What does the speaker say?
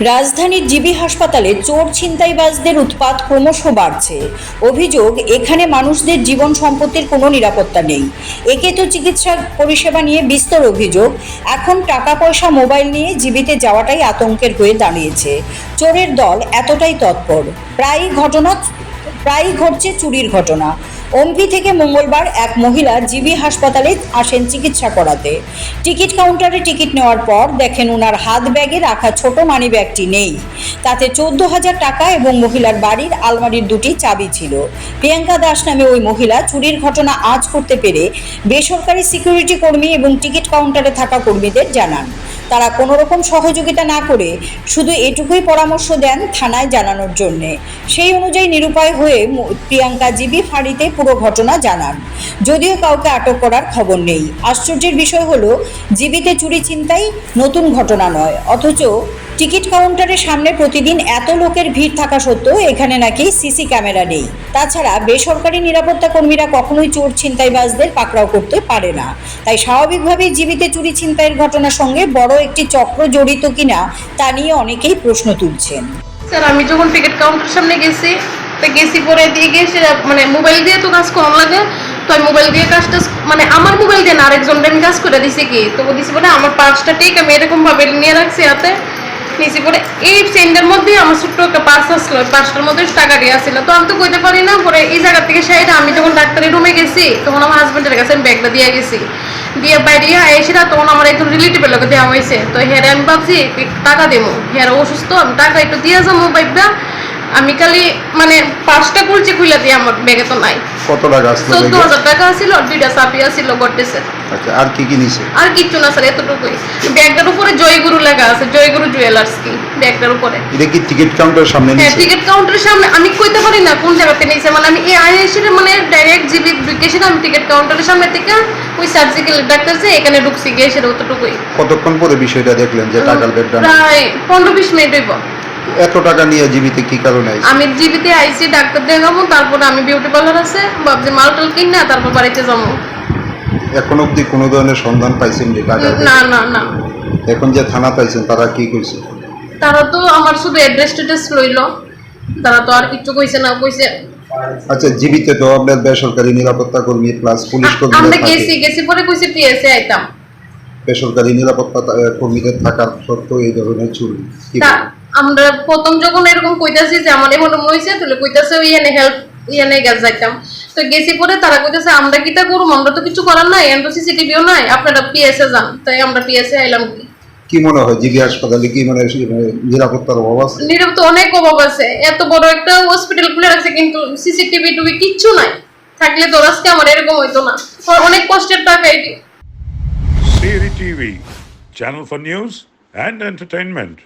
রাজধানীর জিবি হাসপাতালে চোর ছিনতাইবাজদের উৎপাত ক্রমশ বাড়ছে। অভিযোগ, এখানে মানুষদের জীবন সম্পত্তির কোনো নিরাপত্তা নেই। একে তো চিকিৎসা পরিষেবা নিয়ে বিস্তর অভিযোগ। এখন টাকা পয়সা মোবাইল নিয়ে জিবিতে যাওয়াটাই আতঙ্কের হয়ে দাঁড়িয়েছে। চোরের দল এতটাই তৎপর। প্রায়ই ঘটনা, প্রায়ই ঘটছে চুরির ঘটনা। ওমপি থেকে মঙ্গলবার এক মহিলা জিবি হাসপাতালে আসেন চিকিৎসা করাতে। টিকিট কাউন্টারে টিকিট নেওয়ার পর দেখেন ওনার হাত ব্যাগে রাখা ছোট মানি ব্যাগটি নেই। তাতে চোদ্দ হাজার টাকা এবং মহিলার বাড়ির আলমারির দুটি চাবি ছিল। প্রিয়াঙ্কা দাস নামে ওই মহিলা চুরির ঘটনা আজ করতে পেরে বেসরকারি সিকিউরিটি কর্মী এবং টিকিট কাউন্টারে থাকা কর্মীদের জানান। তারা কোনো রকম সহযোগিতা না করে শুধু এটুকুই পরামর্শ দেন থানায় জানানোর জন্যে। সেই অনুযায়ী নিরুপায় হয়ে প্রিয়াঙ্কা জিবি ফাঁড়িতে পুরো ঘটনা জানান। যদিও কাউকে আটক করার খবর নেই। আশ্চর্যের বিষয় হলো, জিবিতে চুরি চিন্তাই নতুন ঘটনা নয়, অথচ টিকিট কাউন্টারের সামনে প্রতিদিন এত লোকের ভিড় থাকা সত্ত্বেও এখানে নাকি সিসি ক্যামেরা নেই। তাছাড়া বেসরকারি নিরাপত্তা কর্মীরা কখনোই চোর ছিনতাইবাজদের পাকড়াও করতে পারে না। তাই স্বাভাবিকভাবেই জীবিতে চুরি ছিনতাইয়ের ঘটনার সঙ্গে বড় একটি চক্র জড়িত কিনা তা নিয়ে অনেকেই প্রশ্ন তুলছেন। স্যার, আমি যখন টিকিট কাউন্টার সামনে গেছি, তো গেছি পরে দিয়ে গেছি মানে মোবাইল দিয়ে তো কাজ কম লাগে, তো আমি মোবাইল দিয়ে কাজটা মানে আমার মোবাইল দিয়ে না আরেকজন কাজ করে দিছি কি? তো দিছি পরে আমার পার্সটা ঠিক, আমি এরকমভাবে নিয়ে রাখছি হাতে। নিয়েছি পরে এই চেনটার মধ্যে আমার ছোট্ট একটা পার্স আসলো। পার্সটার মধ্যে টাকা দিয়ে আসছিল। তো আমি তো কইতে পারি না পরে এই জায়গা থেকে সাইড আমি যখন ডাক্তারের রুমে গেছি তখন আমার হাজব্যান্ডের কাছে আমি ব্যাগটা দিয়ে গেছি। দিয়ে বাইরে এসে না তখন আমার একজন রিলেটিভের লোকে দেওয়া হয়েছে। তো হেরে আমি ভাবছি টাকা দেবো? হেরে অসুস্থ আমি টাকা একটু দিয়ে যাব বাইকটা আমি খালি মানে পাঁচটা কুলচে খুলে দিয়ে আমার ব্যাগে তো নাই। কত টাকা চোদ্দ হাজার টাকা ছিল আর দুইটা চাপি আছিল গড্ডেসের আচ্ছা আর কি কি নিছে? আর কিচ্ছু না স্যার এতটুকুই। ব্যাগটার উপরে জয়গুরু লেখা আছে জয়গুরু জুয়েলার্স কি ব্যাগটার উপরে। এটা কি টিকিট কাউন্টারের সামনে হ্যাঁ নিছে? টিকিট কাউন্টারের সামনে আমি কইতে পারি না কোন জায়গাতে নিয়েছে মানে আমি এই আইএসির মানে ডাইরেক্ট জিবি ঢুকেছি আমি টিকিট কাউন্টারের সামনে থেকে ওই সার্জিক্যাল ডাক্তার যে এখানে ঢুকছি গিয়ে সেটা অতটুকুই। কতক্ষণ পরে বিষয়টা দেখলেন যে টাকার ব্যাগটা প্রায় পনেরো বিশ মিনিট হইব। এত টাকা নিয়ে জীবিতে কি কারণে আইছে? আমি জিবিতে আইসি ডাক্তার দেখাবো তারপরে আমি বিউটি পার্লার আছে ভাবছি মালটাল কিন না তারপর বাড়িতে যাব। এখন অবধি কোনো ধরনের সন্ধান পাইছেন টাকার না না না। এখন যে থানা পাইছেন তারা কি কইছে? তারা তো আমার শুধু অ্যাড্রেস টেড্রেস লইলো। তারা তো আর কিছু কইছে না কইছে। আচ্ছা জীবিতে তো আপনার বেসরকারি নিরাপত্তা কর্মী প্লাস পুলিশ কর্মী আমরা গেছি গেছি পরে কইছে পিএসএ আইতাম। বেসরকারি নিরাপত্তা কর্মীদের থাকার সত্ত্বেও এই ধরনের চুরি। আমরা প্রথম যখন এরকম কইতাছি যে আমার এমন হইছে তাহলে কইতাছে ইয়ানে হেল্প ইয়ানে গেছ যাইতাম তো গেছি পরে তারা কইতাছে আমরা কিটা করুম? আমরা তো কিছু করার নাই এন্ড সিসিটিভিও নাই আপনারা পিএসএ যান। তাই আমরা পিএসএ আইলাম। কি কি মনে হয় জিবি হাসপাতালে কি মানে মানে নিরাপত্তার অভাব আছে? নীরব তো অনেক অভাব আছে। এত বড় একটা হসপিটাল খুলে রাখছে কিন্তু সিসিটিভি টুবি কিচ্ছু নাই। থাকলে তো আজকে আমার এরকম হইতো না। অনেক কষ্টের টাকা এটি। TV, channel for news and entertainment.